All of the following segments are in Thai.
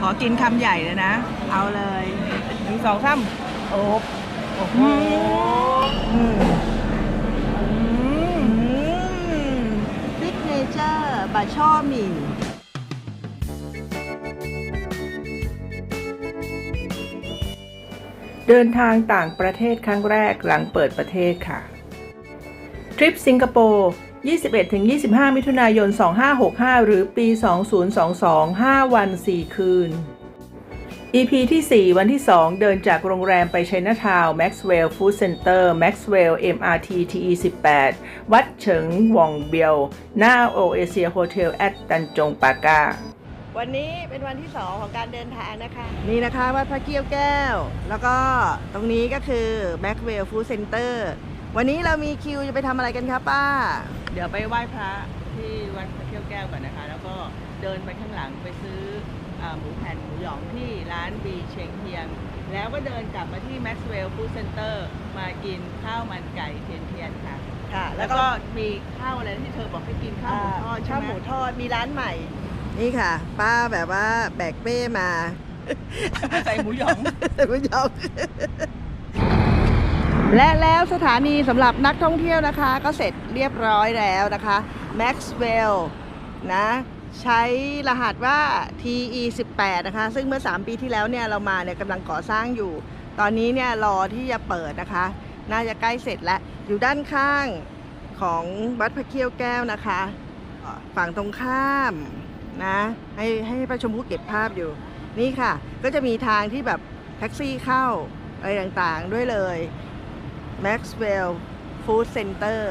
ขอกินคำใหญ่เลยนะ เอาเลยหนึ่งสองสามโอ้โอ้โหซิกเนเจอร์บะช่อหมี่เดินทางต่างประเทศครั้งแรกหลังเปิดประเทศค่ะ ทริปสิงคโปร์ 21-25 มิถุนายน 2565 หรือปี 2022 5 วัน 4 คืน EP ที่ 4 วันที่ 2 เดินจากโรงแรมไปชัยนาทาวน์ Maxwell Food Center Maxwell MRT TE 18วัดเฉิงวองเบียว หน้าโอเอเชียโฮเทลแอดตันจงปากา วันนี้เป็นวันที่สองของการเดินทางนะคะ นี่นะคะวัดพระเกี้ยวแก้ว แล้วก็ตรงนี้ก็คือ Maxwell Food Center วันนี้เรามีคิวจะไปทำอะไรกันคะป้าเดี๋ยวไปไหว้พระที่วัดพระเกี้ยวแก้วก่อนนะคะ แล้วก็เดินไปข้างหลังไปซื้ออาหมูแผ่นหมูหยองที่ร้านบีเชงเทียง แล้วก็เดินกลับมาที่ Maxwell Food Center มากินข้าวมันไก่เทียนเทียนๆค่ะ ค่ะ แล้แล้ววก็ก็มีข้าวอะไรที่เธอบอกให้กินข้าวหมูทอดใช่ข้าวไหหมมูทอดมีร้านใหม่ นี่ค่ะ ป้าแบบว่าแบกเป้มา ใส่หมูหยองท่านผู้ชม และแล้วสถานีสำหรับนักท่องเที่ยวนะคะ ก็เสร็จเรียบร้อยแล้วนะคะ Maxwell นะใช้รหัสว่า TE 18 นะคะ ซึ่งเมื่อ 3 ปีที่แล้วเนี่ยเรามาเนี่ยกำลังก่อสร้างอยู่ ตอนนี้เนี่ยรอที่จะเปิดนะคะ น่าจะใกล้เสร็จแล้ว อยู่ด้านข้างของวัดพระเขี้ยวแก้วนะคะ ฝั่งตรงข้ามนะให้ให้ประชมผู้เก็บภาพอยู่ นี่ค่ะ ก็จะมีทางที่แบบแท็กซี่เข้าอะไรต่างๆด้วยเลย Maxwell Food Center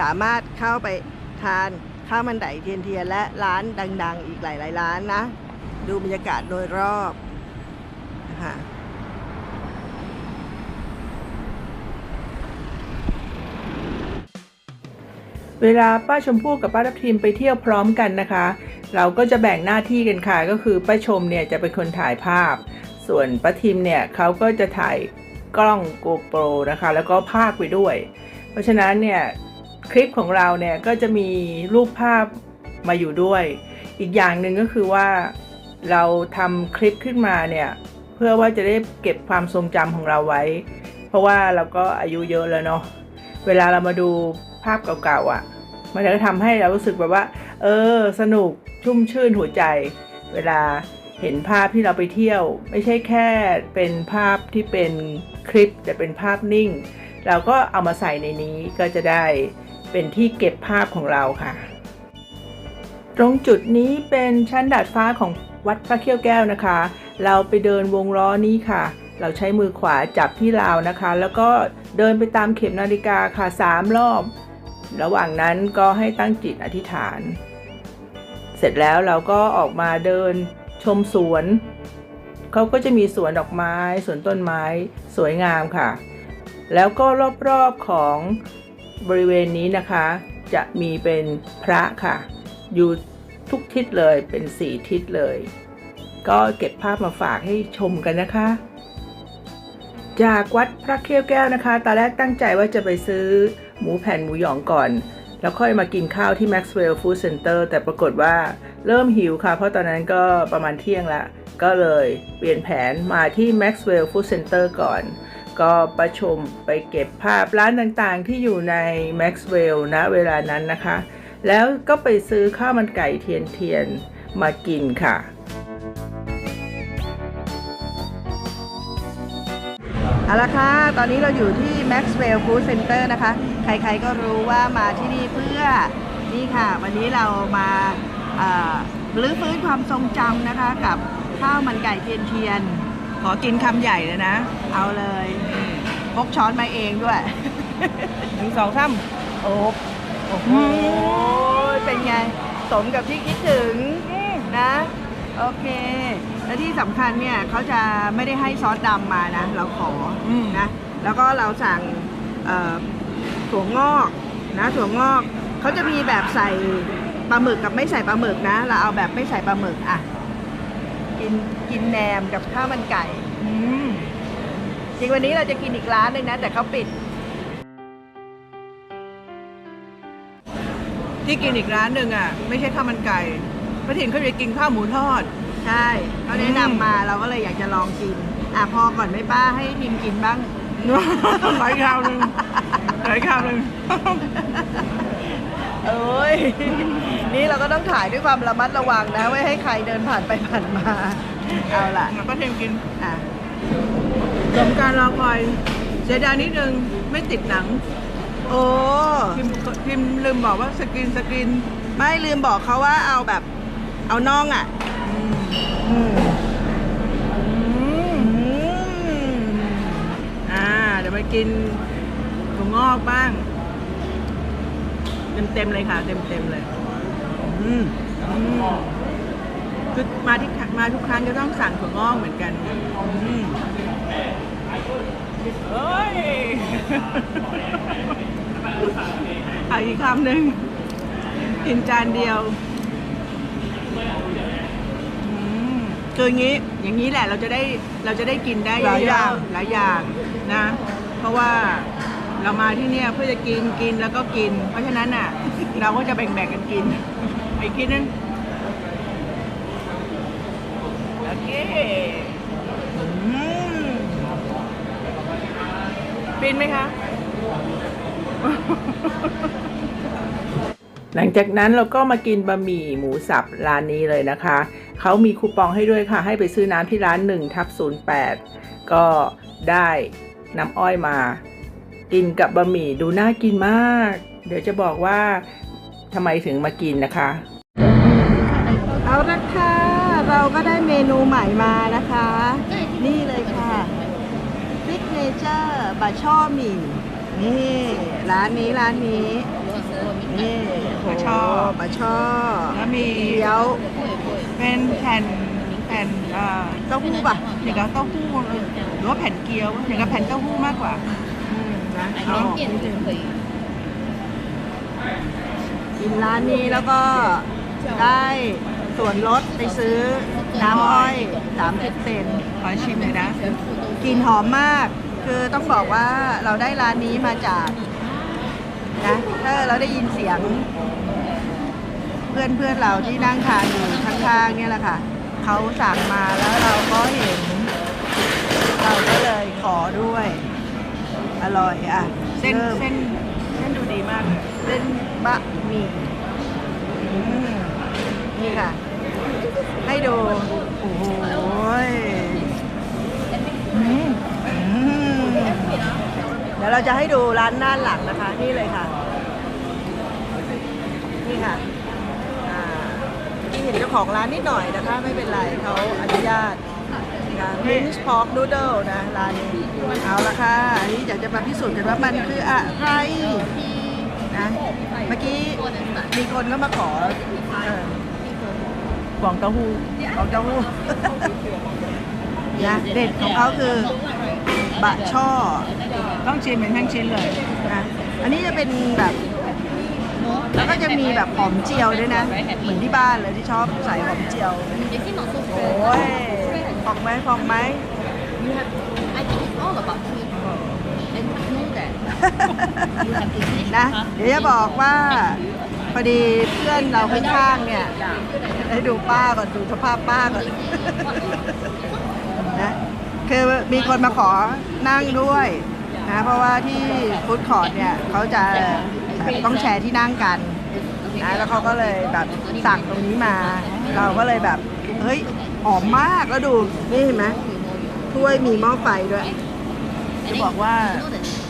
สามารถเข้าไปทานข้าวมันไก่เทียนเทียนและร้านดัง ๆ อีกหลาย ๆ ร้านนะ ดูบรรยากาศโดยรอบนะคะเวลาป้าชมพู่กับป้าทับทิมไปเที่ยวพร้อมกันนะคะ เราก็จะแบ่งหน้าที่กันค่ะก็คือป้าชมเนี่ยจะเป็นคนถ่ายภาพ ส่วนป้าทิมเนี่ยเขาก็จะถ่าย กล้อง GoPro นะคะ แล้วก็ภาคไปด้วย เพราะฉะนั้นเนี่ยคลิปของเราเนี่ยก็จะมีรูปภาพมาอยู่ด้วย อีกอย่างหนึ่งก็คือว่าเราทำคลิปขึ้นมาเนี่ยเพื่อว่าจะได้เก็บความทรงจำของเราไว้ เพราะว่าเราก็อายุเยอะแล้วเนาะเวลาเรามาดูภาพเก่าๆอะ่ะ มันจะทำให้เรารู้สึกแบบว่า เออ สนุกชุ่มชื่นหัวใจ เวลา เห็นภาพที่เราไปเที่ยว ไม่ใช่แค่เป็นภาพที่เป็นคลิปแต่เป็นภาพนิ่ง เราก็เอามาใส่ในนี้ก็จะได้เป็นที่เก็บภาพของเราค่ะ ตรงจุดนี้เป็นชั้นดาดฟ้าของวัดพระเขี้ยวแก้วนะคะ เราไปเดินวงล้อนี้ค่ะ เราใช้มือขวาจับที่ราวนะคะ แล้วก็เดินไปตามเข็มนาฬิกาค่ะสามรอบ ระหว่างนั้นก็ให้ตั้งจิตอธิษฐาน เสร็จแล้วเราก็ออกมาเดิน ชมสวน เขาก็จะมีสวนดอกไม้ สวนต้นไม้สวยงามค่ะ แล้วก็รอบๆของบริเวณนี้นะคะ จะมีเป็นพระค่ะ อยู่ทุกทิศเลยเป็นสี่ทิศเลย ก็เก็บภาพมาฝากให้ชมกันนะคะ จากวัดพระเขี้ยวแก้วนะคะตอนแรกตั้งใจว่าจะไปซื้อหมูแผ่นหมูหยองก่อน แล้วค่อยมากินข้าวที่ Maxwell Food Center แต่ปรากฏว่า เริ่มหิวค่ะ เพราะตอนนั้นก็ประมาณเที่ยงละ ก็เลยเปลี่ยนแผนมาที่ Maxwell Food Center ก่อน ก็ประชมไปเก็บภาพร้านต่างๆ ที่อยู่ใน Maxwell ณเวลานั้นนะคะ แล้วก็ไปซื้อข้าวมันไก่เทียนเทียนมากินค่ะ เอาละค่ะ ตอนนี้เราอยู่ที่ Maxwell Food Center นะคะ ใครๆก็รู้ว่ามาที่นี่เพื่อ นี่ค่ะ วันนี้เรามา รื้อฟื้นความทรงจำนะคะ กับข้าวมันไก่เทียนเทียนๆขอกินคำใหญ่เลยนะ เอาเลยพกช้อนมาเองด้วยหนึ่งสองสามโอ้โอ้โหเป็นไง สมกับที่คิดถึงนะ โอเค และที่สำคัญเนี่ยเขาจะไม่ได้ให้ซอสดำมานะ เราขออมนะ แล้วก็เราสั่งเอ่อถั่วงอกนะถั่วงอกเขาจะมีแบบใส่ ปลาหมึกกับไม่ใส่ปลาหมึกนะ เราเอาแบบไม่ใส่ปลาหมึกอะ กินกินแหนมกับข้าวมันไก่ อืมจริงวันนี้เราจะกินอีกร้านหนึ่งนะ แต่เขาปิด ที่กินอีกร้านหนึ่งอะ ไม่ใช่ข้าวมันไก่ป้าถิ่นเขาจะกินข้าวหมูทอด ใช่เขาแนะนำมาเราก็เลยอยากจะลองกิน อะพอก่อนไหมป้าให้ทีมกินบ้าง หลายคราวหนึ่งหลายคราวหนึ่ง เอ้ย นี่เราก็ต้องถ่ายด้วยความระมัดระวังนะ ไม่ให้ใครเดินผ่านไปผ่านมา เอาล่ะแล้วก็เทมกินอะสมการรอคอยเสียดายนิดนึงไม่ติดหนัง โอ้พิมพิมลืมบอกว่าสกินสกินไม่ลืมบอกเขาว่าเอาแบบ เอาน่องอะอืมอืมอ่า เดี๋ยวไปกินถั่วงอกบ้าง เต็มเต็มๆเลยค่ะ เต็มเต็มๆเลยอืมอืมคือมาที่มาทุกครั้งจะต้องสั่งถั่วงอกเหมือนกันอืมเฮ้ยอะอีกคำหนึ่งกินจานเดียวอืมคืออย่างนี้อย่างนี้แหละเราจะได้เราจะได้กินได้หลายอย่างเะๆหลายอย่างนะ เพราะว่า เรามาที่เนี่ยเพื่อจะกินกินแล้วก็กิน เพราะฉะนั้นอะ เราก็จะแบ่งๆกันกินไอีกทีนึงโอเคอืมฟินไหมคะ หลังจากนั้นเราก็มากินบะหมี่หมูสับร้านนี้เลยนะคะ เขามีคูปองให้ด้วยค่ะ ให้ไปซื้อน้ำที่ร้าน1ทับ08 ก็ได้น้ำอ้อยมา กินกับบะหมี่ดูน่ากินมาก เดี๋ยวจะบอกว่าทำไมถึงมากินนะคะ เอาละค่ะ เราก็ได้เมนูใหม่มานะคะ นี่เลยค่ะซิกเนเจอร์บะช่อหมี่นี่ร้านนี้ร้านนี้นี่บะช่อโบะช่อแล้วมีเกี๊ยวเป็นแผ่นแผ่นเอ่อเต้าหู้ป่ะอย่างกับเต้าหู้หรือว่าแผ่นเกี๊ยวอย่างกับแผ่นเต้าหู้มากกว่า กินร้านนี้แล้วก็ได้ส่วนลดไปซื้อน้ำอ้อย30เซนขอชิมเลยนะกลิ่นหอมมาก คือต้องบอกว่าเราได้ร้านนี้มาจากนะถ้าเราได้ยินเสียง เพื่อนเพื่อนเราที่นั่งทานอยู่ข้างๆเนี่ยแหละค่ะเขาสั่งมาแล้วเราก็เห็น เราก็เลยขอด้วย อร่อยอะเส้นริ่มเส้นเส้นดูดีมากเลยเส้นบะหมี่อืมนี่ค่ะ ให้ดู โอ้โหยอืมอืมเดี๋ยวเราจะให้ดูร้านด้านหลังนะคะ นี่เลยค่ะ นี่ค่ะอ่าที่เห็นเจ้าของร้านนิดหน่อยนะคะ ไม่เป็นไรเขาอนุญาต นะคะ Mince Pork Noodle นะร้านนี้เอาละค่ะอันนี้อยากจะมาพิสูจน์กันว่ามันคืออะไรนะเมื่อกี้มีคนก็มาขอเออกวางเต้าหู้ของเจ้าหู้นะเด็ดของเขาคือบะช่อ ต้องชิมเป็นทั้งชิ้นเลยนะอันนี้จะเป็นแบบแล้วก็จะมีแบบหอมเจียวด้วยนะ เหมือนที่บ้านเลยที่ชอบใส่หอมเจียวโอ้ย ฟองไหมฟองไหม I think it's all about food. And I know that you have English. นะเดี๋ยวจะบอกว่า พอดีเพื่อนเราข้างๆเนี่ย ให้ดูป้าก่อนดูสภาพป้าก่อน นะคือมีคนมาขอนั่งด้วยนะเพราะว่าที่ฟู้ดคอร์ทเนี่ยเขาจะแบบต้องแชร์ที่นั่งกันนะแล้วเขาก็เลยแบบสั่งตรงนี้มา เราก็เลยแบบเฮ้ย หอมมากแล้วดู นี่เห็นไหมถ้วยมีหม้อไฟด้วย จะบอกว่า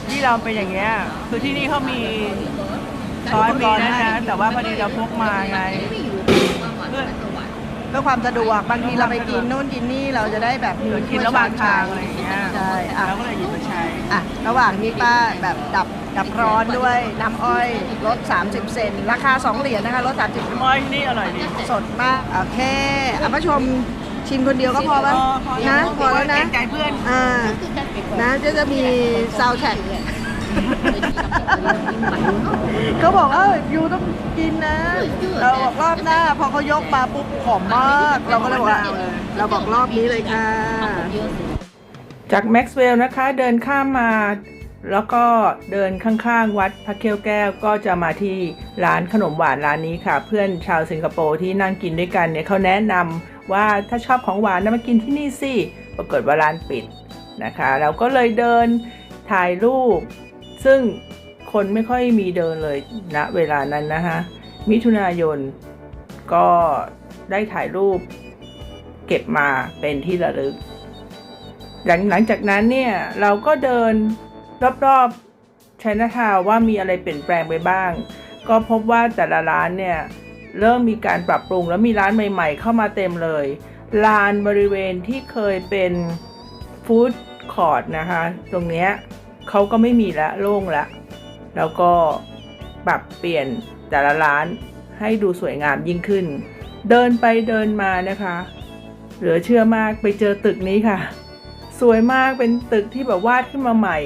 ที่เราเป็นอย่างเงี้ยคือที่นี่เขามีช้อนมีนะนะ แต่ว่าพอดีเราพกมาไงเพื่อเพื่อความสะดวกบางทีเราไปกินนู่นกินนี่เราจะได้แบบมีเผื่อกินระหว่างทางอะไรอย่างเงี้ยใช่อะเราก็เลยหยิบมาใช้อะระหว่างนี้ป้าแบบดับดับร้อนด้วยน้ำอ้อยลด 30 เซนราคา 2 เหรียญนะคะลด30น้ำอ้อยที่นี่อร่อยดีสดมาก โอเคอะมาชม ชิมคนเดียวก็พอป่ะนะพอแล้วนะเกรงใจเพื่อนอ่านะจะจะมีซาวแท็กเขาบอกว่ายูต้องกินนะ เราบอกรอบหน้า พอเขายกมาปุ๊บหอมมาก เราก็เลยบอกว่าเราบอกรอบนี้เลยค่ะ จากแม็กซ์เวลล์นะคะเดินข้ามมา แล้วก็เดินข้างๆ วัดพระเกี้ยวแก้วก็จะมาที่ร้านขนมหวานร้านนี้ค่ะ เพื่อนชาวสิงคโปร์ที่นั่งกินด้วยกันเนี่ยเขาแนะนำว่าถ้าชอบของหวานนะมากินที่นี่สิปรากฏว่าร้านปิดนะคะ เราก็เลยเดินถ่ายรูป ซึ่งคนไม่ค่อยมีเดินเลยณเวลานั้นนะคะมิถุนายนก็ได้ถ่ายรูปเก็บมาเป็นที่ระลึก หลังจากนั้นเนี่ยเราก็เดิน รอบๆชัยนาทาวว่ามีอะไรเปลี่ยนแปลงไปบ้าง ก็พบว่าแต่ละร้านเนี่ย เริ่มมีการปรับปรุงแล้วมีร้านใหม่ๆ เข้ามาเต็มเลย ลานบริเวณที่เคยเป็นฟู้ดคอร์ทนะคะ ตรงเนี้ยเขาก็ไม่มีละโล่งละแล้วก็ปรับเปลี่ยนแต่ละร้านให้ดูสวยงามยิ่งขึ้น เดินไปเดินมานะคะ เหลือเชื่อมากไปเจอตึกนี้ค่ะ สวยมากเป็นตึกที่แบบวาดขึ้นมาใหม่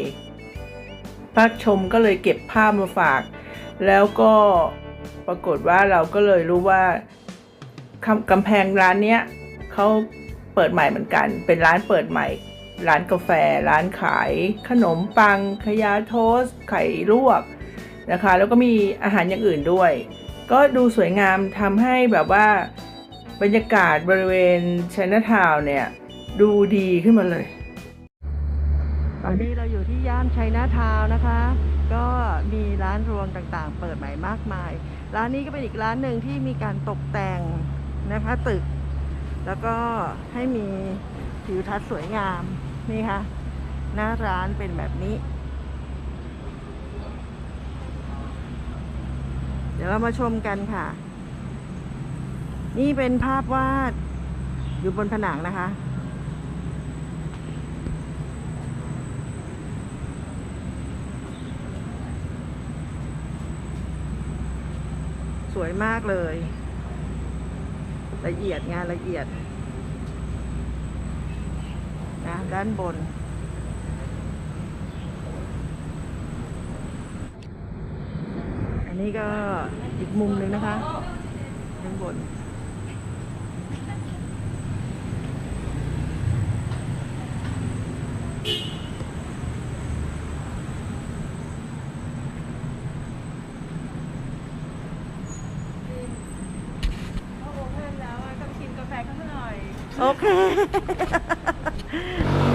พักชมก็เลยเก็บภาพมาฝาก แล้วก็ปรากฏว่าเราก็เลยรู้ว่ากำแพงร้านเนี้ยเขาเปิดใหม่เหมือนกัน เป็นร้านเปิดใหม่ ร้านกาแฟ ร้านขายขนมปัง ขยาโทสไข่ลวกนะคะ แล้วก็มีอาหารอย่างอื่นด้วย ก็ดูสวยงามทำให้แบบว่าบรรยากาศบริเวณชัยนทาวเนี่ย ดูดีขึ้นมาเลย ตอนนี้เราอยู่ที่ย่านชัยนาทาวน์นะคะ ก็มีร้านรวงต่างๆ เปิดใหม่มากมาย ร้านนี้ก็เป็นอีกร้านหนึ่งที่มีการตกแต่งนะคะตึก แล้วก็ให้มีทิวทัศน์สวยงามนี่ค่ะหน้าร้านเป็นแบบนี้ เดี๋ยวเรามาชมกันค่ะ นี่เป็นภาพวาดอยู่บนผนังนะคะ สวยมากเลย ละเอียดงานละเอียดนะด้านบน อันนี้ก็อีกมุมหนึ่งนะคะ ด้านบน โอเค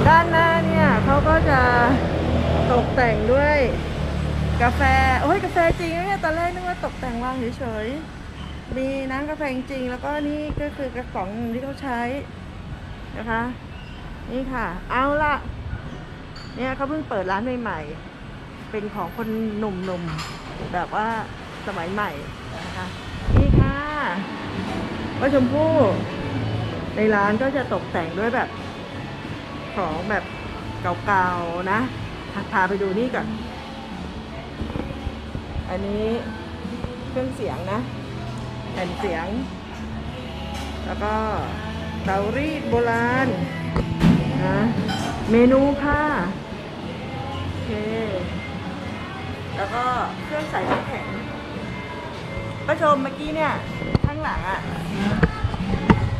ด้านหน้าเนี่ยเขาก็จะตก แต่งด้วยกาแฟ โอ้ยกาแฟจริงเนี่ยตอนแรกนึกว่าตกแต่งวางเฉยๆ มีน้ำกาแฟจริง แล้วก็นี่ก็คือกระป๋องที่เขาใช้นะคะ นี่ค่ะ เอาละเนี่ยเขาเพิ่งเปิดร้านใหม่ๆ เป็นของคนหนุ่มๆ แบบว่าสมัยใหม่นะคะ นี่ค่ะว่าชมพู่ในร้านก็จะตกแต่งด้วยแบบของแบบเก่าๆนะ พาไปดูนี่ก่อน อันนี้เครื่องเสียงนะแผ่นเสียง แล้วก็เตารีดโบราณนะเมนูค่ะโอเค แล้วก็เครื่องใส่น้ำแข็งประชมเมื่อกี้เนี่ย ข้างหลังอะ่ะ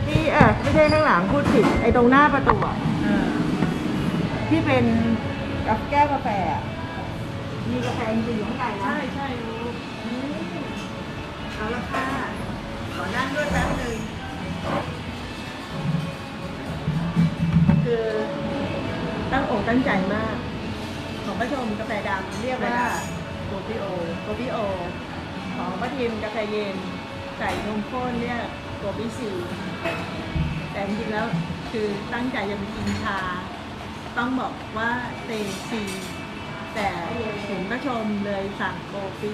ที่เออไม่ใช่ข้างหลังพูดผิดไอ้ตรงหน้าประตูอะที่เป็น กับแก้วกาแฟอะมีกาแฟจริงๆอยู่ข้างในนะใช่ใช่รู้เอาละค่ะ ขอนั่งด้วยแป๊บหนึ่งคือตั้งอกตั้งใจมาก ของป้าชมกาแฟดำเรียกว่าโกปิโอโกปิโอ ของป้าทิมกาแฟเย็นใส่นมข้นเนี่ยโกปิซีแต่จริงๆแล้วคือตั้งใจจะไปกินชา ต้องบอกว่าเตซีแต่เห็นประชมเลยสั่งโกปี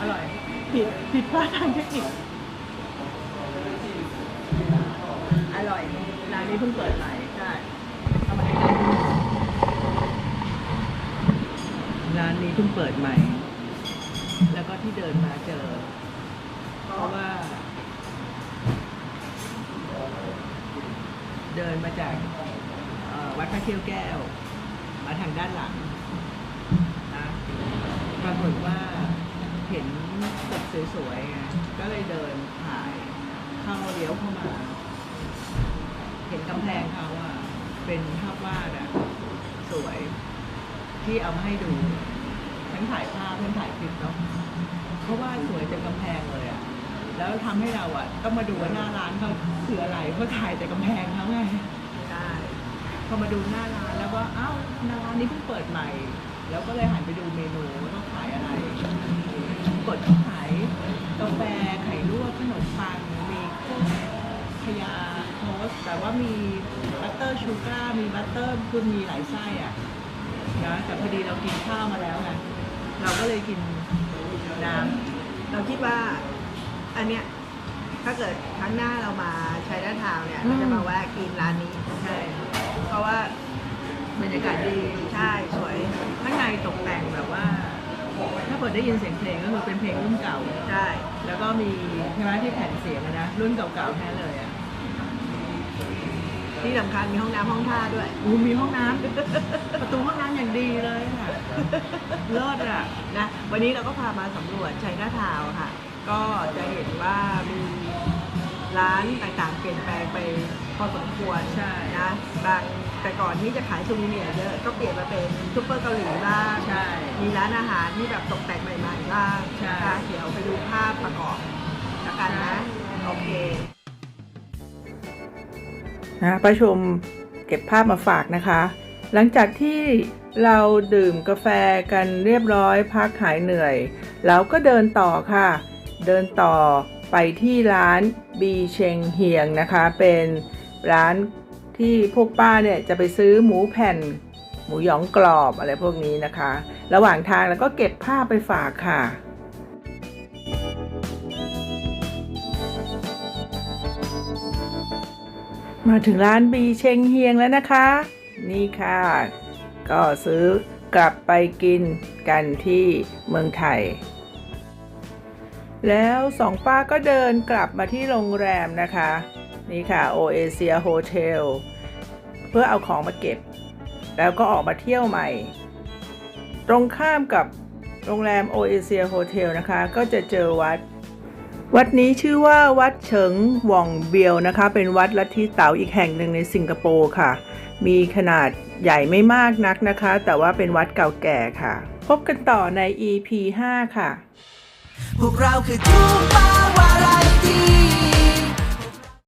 อร่อย ผิดผิดพลาดทางเทคนิคอร่อยร้านนี้เพิ่งเปิดใหม่ใช่เอามาให้ดูร้านนี้เพิ่งเปิดใหม่ แล้วก็ที่เดินมาเจอ เพราะว่า เดินมาจากวัดพระเขี้ยวแก้ว มาทางด้านหลังนะปรากฏว่าเห็นตึกสวยๆไงก็เลยเดินถ่ายเข้าเลี้ยวเข้ามา เห็นกำแพงเขาอะ เป็นภาพวาดอะสวย ที่เอามาให้ดู ทั้งถ่ายภาพทั้งถ่ายคลิปเนาะเพราะว่าสวยจากกำแพงเลยอะ แล้วทำให้เราอะต้องมาดูว่าหน้าร้านเขาคืออะไรเพราะถ่ายแต่กำแพงเขาไงใช่พอมาดูหน้าร้านแล้วว่าอ้าวหน้าร้านนี้เพิ่งเปิดใหม่ แล้วก็เลยหันไปดูเมนูว่าเขาขายอะไรกดเขาขายกาแฟไข่ลวกขนมปังมีพวกขยาโทสต์แต่ว่ามีบัตเตอร์ชูการ์มีบัตเตอร์คือมีหลายไส้อะนะแต่พอดีเรากินข้าวมาแล้วไงเราก็เลยกินน้ำเราคิดว่า อันเนี้ยถ้าเกิดครั้งหน้าเรามาใช้ด้านทาวน์เนี่ยอืมเราจะมาแวะกินร้านนี้ใช่เพราะว่าบรรยากาศดีใช่สวยข้างในตกแต่งแบบว่า ถ้าเปิดได้ยินเสียงเพลงก็คือเป็นเพลงรุ่นเก่าใช่แล้วก็มีใช่ไหมที่แผ่นเสียงอะนะรุ่นเก่าๆแท้เลยอะที่สำคัญมีห้องน้ำห้องท่าด้วยอู้มีห้องน้ำประตูห้องน้ำอย่างดีเลยค่ะเลิศอะนะวันนี้เราก็พามาสำรวจชัยนาทาวน์ค่ะ ก็จะเห็นว่ามีร้านต่างๆ เปลี่ยนแปลงไปพอสมควรใช่ นะบางแต่ก่อนที่จะขายซูนิเนียร์เยอะก็เปลี่ยนมาเป็นซุปเปอร์เกาหลีบ้างใช่ มีร้านอาหารที่แบบตกแต่งใหม่ๆบ้างใช่ นะคะเดี๋ยวไปดูภาพประกอบแล้วกันนะ โอเค นะประชมเก็บภาพมาฝากนะคะ หลังจากที่เราดื่มกาแฟกันเรียบร้อยพักหายเหนื่อยเราก็เดินต่อค่ะ เดินต่อไปที่ร้านบีเชงเฮียงนะคะ เป็นร้านที่พวกป้าเนี่ยจะไปซื้อหมูแผ่น หมูหยองกรอบอะไรพวกนี้นะคะ ระหว่างทางเราก็เก็บภาไปฝากค่ะมาถึงร้านบีเชงเฮียงแล้วนะคะ นี่ค่ะ ก็ซื้อกลับไปกินกันที่เมืองไทย แล้วสองป้าก็เดินกลับมาที่โรงแรมนะคะ นี่ค่ะโอเอเชียโฮเทลเพื่อเอาของมาเก็บ แล้วก็ออกมาเที่ยวใหม่ ตรงข้ามกับโรงแรมโอเอเชียโฮเทลนะคะ ก็จะเจอวัด วัดนี้ชื่อว่าวัดเฉิงหว่องเบียวนะคะ เป็นวัดลัทธิเต๋าอีกแห่งหนึ่งในสิงคโปร์ค่ะ มีขนาดใหญ่ไม่มากนักนะคะ แต่ว่าเป็นวัดเก่าแก่ค่ะ พบกันต่อใน EP 5 ค่ะ พวกเราคือทูปาวาไร